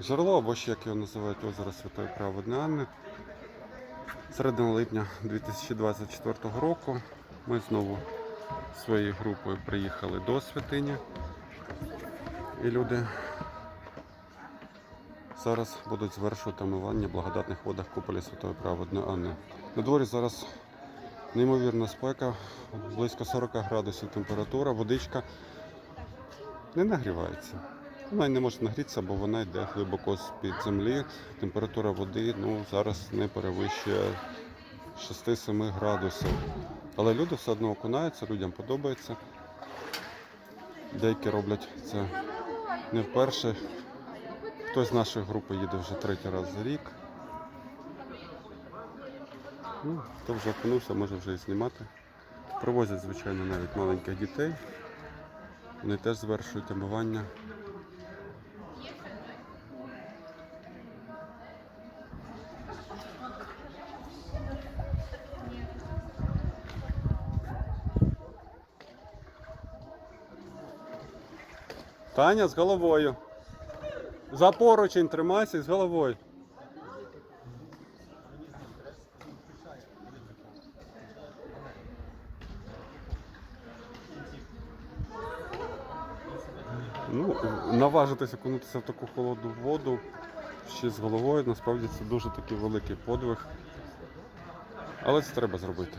Джерело, або ще як його називають озеро Святої Праведної Анни. Середина липня 2024 року ми знову своєю групою приїхали до святині. І люди зараз будуть звершувати омивання в благодатних водах куполі Святої Праведної Анни. На дворі зараз неймовірна спека, близько 40 градусів температура, водичка не нагрівається. Вона не може нагрітися, бо вона йде глибоко з-під землі. Температура води ну, зараз не перевищує 6-7 градусів. Але люди все одно окунаються, людям подобається. Деякі роблять це не вперше. Хтось з нашої групи їде вже третій раз за рік. Ну, хто вже окунувся, може вже і знімати. Привозять, звичайно, навіть маленьких дітей. Вони теж звершують омивання. Таня з головою. За поручень тримайся з головою. Ну, наважитися окунутися в таку холодну воду ще з головою, насправді це дуже такий великий подвиг. Але це треба зробити.